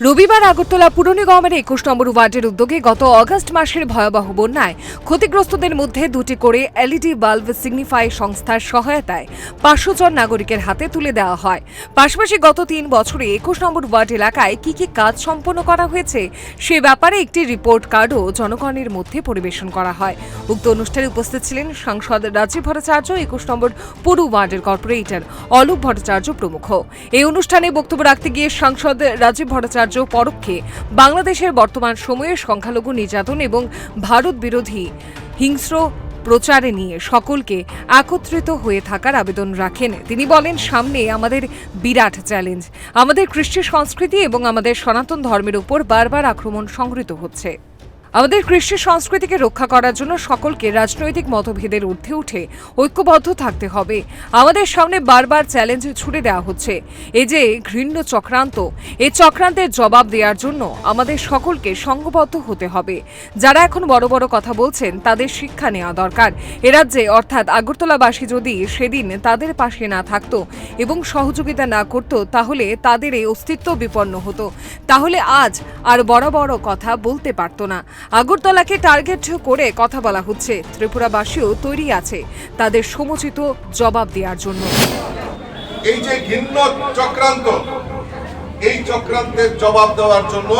রবিবার আগরতলা পুর নিগমের একুশ নম্বর ওয়ার্ডের উদ্যোগে গত অগস্ট মাসের ভয়াবহ বন্যায় ক্ষতিগ্রস্তদের মধ্যে দুটি করে এলইডি বাল্ব সিগনিফাই সংস্থার সহায়তায় পাঁচশো জন নাগরিকের হাতে তুলে দেওয়া হয়। পাশাপাশি গত তিন বছরে একুশ নম্বর ওয়ার্ড এলাকায় কি কি কাজ সম্পন্ন করা হয়েছে, সে ব্যাপারে একটি রিপোর্ট কার্ডও জনগণের মধ্যে পরিবেশন করা হয়। উক্ত অনুষ্ঠানে উপস্থিত ছিলেন সাংসদ রাজীব ভট্টাচার্য, একুশ নম্বর পুরু ওয়ার্ডের কর্পোরেটর অলোক ভট্টাচার্য প্রমুখ। এই অনুষ্ঠানে বক্তব্য রাখতে গিয়ে সাংসদ রাজীব ভট্টাচার্য পরোক্ষে বাংলাদেশের বর্তমান সময়ে সংখ্যালঘু নির্যাতন এবং ভারত বিরোধী হিংস্র প্রচারে নিয়ে সকলকে একত্রিত হয়ে থাকার আবেদন রাখেন। তিনি বলেন, সামনে আমাদের বিরাট চ্যালেঞ্জ। আমাদের কৃষ্টি সংস্কৃতি এবং আমাদের সনাতন ধর্মের উপর বারবার আক্রমণ সংগৃহীত হচ্ছে। আমাদের কৃষি সংস্কৃতিকে রক্ষা করার জন্য সকলকে রাজনৈতিক মতভেদের ঊর্ধ্বে উঠে ঐক্যবদ্ধ থাকতে হবে। আমাদের সামনে বারবার চ্যালেঞ্জ ছুড়ে দেওয়া হচ্ছে। এই যে ঘৃণ্য চক্রান্ত, এই চক্রান্তের জবাব দেওয়ার জন্য আমাদের সকলকে সংঘবদ্ধ হতে হবে। যারা এখন বড় বড় কথা বলছেন, তাদের শিক্ষা নেওয়া দরকার। এ রাজ্যে অর্থাৎ আগরতলাবাসী যদি সেদিন তাদের পাশে না থাকতো এবং সহযোগিতা না করত, তাহলে তাদের এই অস্তিত্ব বিপন্ন হতো। তাহলে আজ আর বড় বড় কথা বলতে পারতো না। আগরতলাকে টার্গেট করে কথা বলা হচ্ছে। ত্রিপুরাবাসীও তৈরি আছে তাদের সমুচিত জবাব দেওয়ার জন্য। এই যে ঘৃণ্য চক্রান্ত, এই চক্রান্তের জবাব দেওয়ার জন্য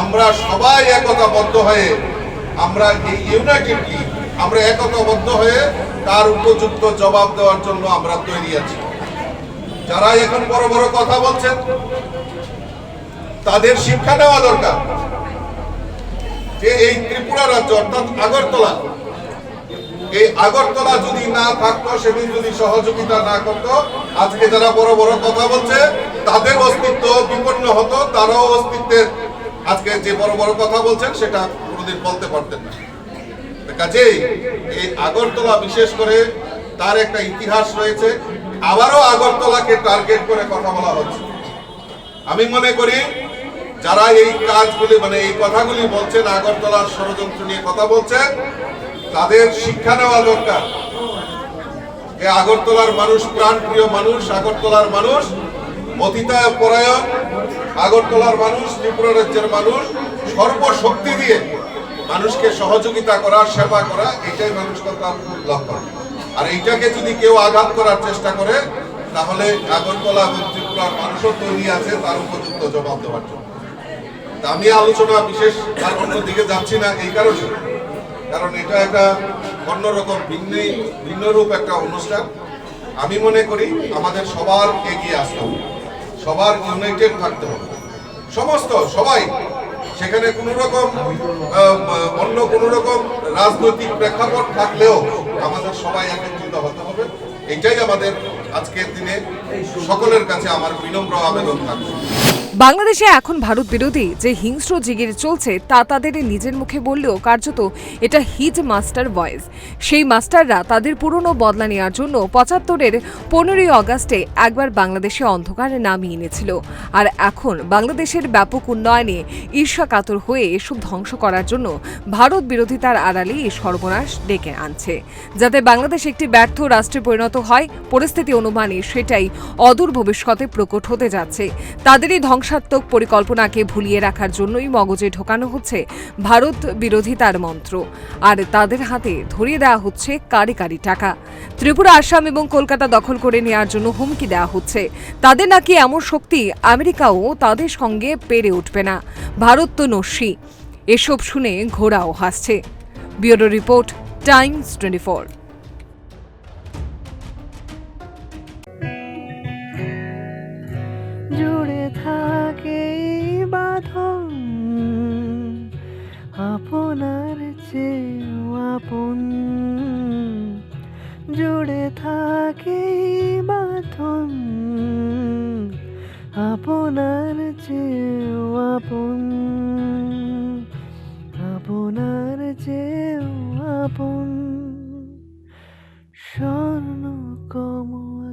আমরা সবাই একতাবদ্ধ হয়ে, আমরা এই ইউনাইটেডলি আমরা একতাবদ্ধ হয়ে তার উপযুক্ত জবাব দেওয়ার জন্য আমরা তৈরি আছি। যারা এখন বড় বড় কথা বলছেন, তাদের শিক্ষা নেওয়া দরকার। যে এই ত্রিপুরা রাজ্য, অর্থাৎ আগরতলা, এই আগরতলা যদি না থাকতো, সেদিন যদি সহযোগিতা না করতো, আজকে যারা বড় বড় কথা বলছে, তাদের অস্তিত্ব বিপন্ন হতো, তারাও অস্তিত্বের, আজকে যে বড় বড় কথা বলছেন, সেটা কোনোদিন বলতে পারতেন না। কাজেই এই আগরতলা বিশেষ করে তার একটা ইতিহাস রয়েছে, আবারও আগরতলাকে টার্গেট করে কথা বলা হচ্ছে। আমি মনে করি যারা এই কাজগুলি মানে এই কথাগুলি বলছেন, আগরতলার ষড়যন্ত্র নিয়ে কথা বলছেন, তাদের শিক্ষা নেওয়া দরকার। যে আগরতলার মানুষ প্রাণপ্রিয় মানুষ, আগরতলার মানুষ অতিতায় পরায়ণ, আগরতলার মানুষ ত্রিপুরা রাজ্যের মানুষ, সর্বশক্তি দিয়ে মানুষকে সহযোগিতা করা, সেবা করা, এটাই মানুষ কথা লক্ষণ আর এইটাকে যদি কেউ আঘাত করার চেষ্টা করে, তাহলে আগরতলা এবং ত্রিপুরার মানুষও তৈরি আছে, তার উপযুক্ত জবাব দেওয়ার জন্য। আমি আলোচনা বিশেষ আর অন্য দিকে যাচ্ছি না এই কারণে। কারণ এটা একটা অন্যরকম ভিন্ন ভিন্ন রূপ একটা অনুষ্ঠান। আমি মনে করি আমাদের সবার এগিয়ে আসতে হবে। সবার ইউনাইটেড থাকতে হবে। সমস্ত, সবাই। সেখানে কোনো রকম অন্য কোনো রকম রাজনৈতিক প্রেক্ষাপট থাকলেও আমাদের সবাই একত্রিত হতে হবে। এটাই আমাদের আজকের দিনে সকলের কাছে আমার বিনম্র আবেদন থাকবে। বাংলাদেশে এখন ভারত বিরোধী যে হিংস্র জিগির চলছে তা তাদের নিজের মুখে বললেও কার্যত এটা হিজ মাস্টার ভয়েস। সেই মাস্টাররা তাদের পুরনো বদলা নেওয়ার জন্য পঁচাত্তরের পনেরোই অগাস্টে একবার বাংলাদেশে অন্ধকার নামিয়ে এনেছিল। আর এখন বাংলাদেশের ব্যাপক উন্নয়নে ঈর্ষা কাতর হয়ে এসব ধ্বংস করার জন্য ভারত বিরোধিতার আড়ালে এই সর্বনাশ ডেকে আনছে। যাতে বাংলাদেশ একটি ব্যর্থ রাষ্ট্রে পরিণত হয়, পরিস্থিতি অনুমানে সেটাই অদূর ভবিষ্যতে প্রকট হতে যাচ্ছে। তাদেরই এই ধ্বংসাত্মক পরিকল্পনাকে ভুলিয়ে রাখার জন্যই মগজে ঢোকানো হচ্ছে ভারত বিরোধিতার মন্ত্র। আর তাদের হাতে ধরিয়ে দেওয়া হচ্ছে কারি কারি টাকা। ত্রিপুরা, আসাম এবং কলকাতা দখল করে নেওয়ার জন্য হুমকি দেওয়া হচ্ছে। তাদের নাকি এমন শক্তি আমেরিকাও তাদের সঙ্গে পেরে উঠবে না। ভারত তো নস্যি। এসব শুনে ঘোড়াও হাসছে। Bureau report, times twenty four. জুড়ে যে আপন। জুড়ে থাকে বাঁধন আপনার যে আপন। আপনার যে আপন। স্বর্ণ কমল।